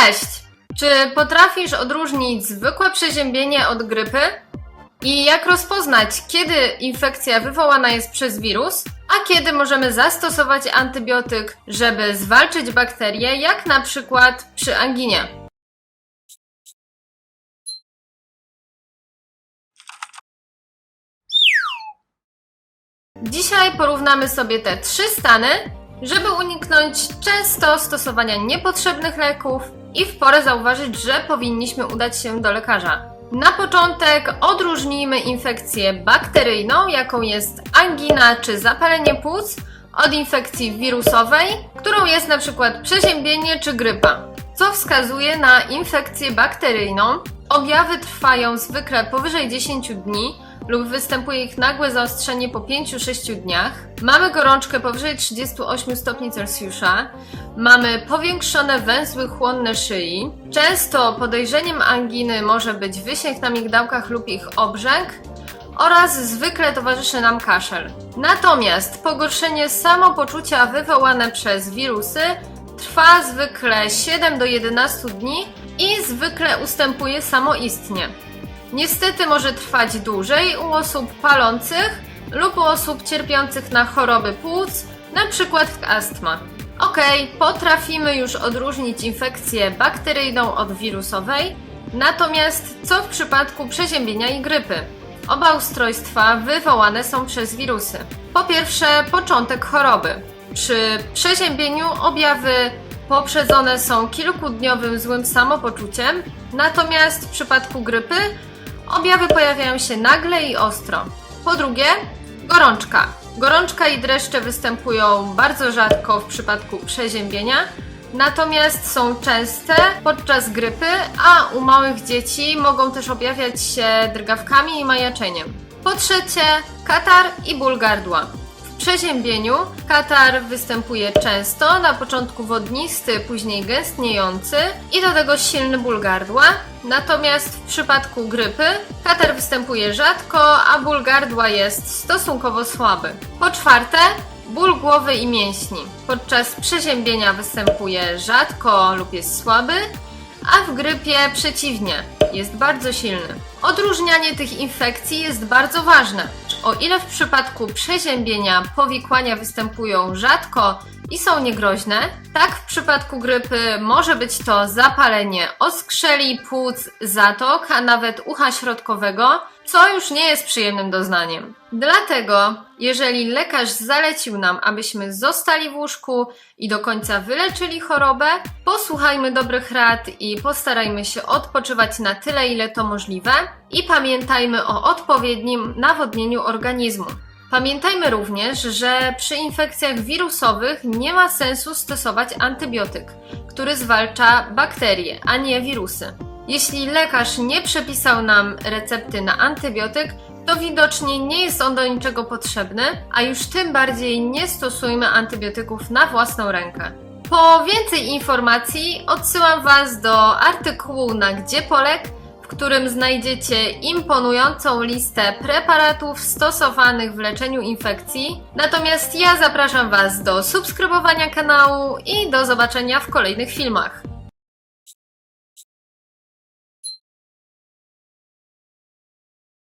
Cześć! Czy potrafisz odróżnić zwykłe przeziębienie od grypy? I jak rozpoznać, kiedy infekcja wywołana jest przez wirus, a kiedy możemy zastosować antybiotyk, żeby zwalczyć bakterie, jak na przykład przy anginie? Dzisiaj porównamy sobie te trzy stany, żeby uniknąć często stosowania niepotrzebnych leków i w porę zauważyć, że powinniśmy udać się do lekarza. Na początek odróżnijmy infekcję bakteryjną, jaką jest angina czy zapalenie płuc, od infekcji wirusowej, którą jest na przykład przeziębienie czy grypa. Co wskazuje na infekcję bakteryjną? Objawy trwają zwykle powyżej 10 dni lub występuje ich nagłe zaostrzenie po 5-6 dniach. Mamy gorączkę powyżej 38 stopni Celsjusza. Mamy powiększone węzły chłonne szyi. Często podejrzeniem anginy może być wysięg na migdałkach lub ich obrzęk oraz zwykle towarzyszy nam kaszel. Natomiast pogorszenie samopoczucia wywołane przez wirusy trwa zwykle 7 do 11 dni i zwykle ustępuje samoistnie. Niestety może trwać dłużej u osób palących lub u osób cierpiących na choroby płuc, przykład astma. Ok, potrafimy już odróżnić infekcję bakteryjną od wirusowej, natomiast co w przypadku przeziębienia i grypy? Oba ustrojstwa wywołane są przez wirusy. Po pierwsze, początek choroby. Przy przeziębieniu objawy poprzedzone są kilkudniowym złym samopoczuciem, natomiast w przypadku grypy objawy pojawiają się nagle i ostro. Po drugie, gorączka. Gorączka i dreszcze występują bardzo rzadko w przypadku przeziębienia, natomiast są częste podczas grypy, a u małych dzieci mogą też objawiać się drgawkami i majaczeniem. Po trzecie, katar i ból gardła. Przeziębieniu katar występuje często, na początku wodnisty, później gęstniejący i do tego silny ból gardła. Natomiast w przypadku grypy katar występuje rzadko, a ból gardła jest stosunkowo słaby. Po czwarte, ból głowy i mięśni. Podczas przeziębienia występuje rzadko lub jest słaby, a w grypie przeciwnie, jest bardzo silny. Odróżnianie tych infekcji jest bardzo ważne. O ile w przypadku przeziębienia powikłania występują rzadko i są niegroźne, tak w przypadku grypy może być to zapalenie oskrzeli, płuc, zatok, a nawet ucha środkowego, co już nie jest przyjemnym doznaniem. Dlatego, jeżeli lekarz zalecił nam, abyśmy zostali w łóżku i do końca wyleczyli chorobę, posłuchajmy dobrych rad i postarajmy się odpoczywać na tyle, ile to możliwe i pamiętajmy o odpowiednim nawodnieniu organizmu. Pamiętajmy również, że przy infekcjach wirusowych nie ma sensu stosować antybiotyk, który zwalcza bakterie, a nie wirusy. Jeśli lekarz nie przepisał nam recepty na antybiotyk, to widocznie nie jest on do niczego potrzebny, a już tym bardziej nie stosujmy antybiotyków na własną rękę. Po więcej informacji odsyłam Was do artykułu na Gdzie Polek, którym znajdziecie imponującą listę preparatów stosowanych w leczeniu infekcji. Natomiast ja zapraszam Was do subskrybowania kanału i do zobaczenia w kolejnych filmach.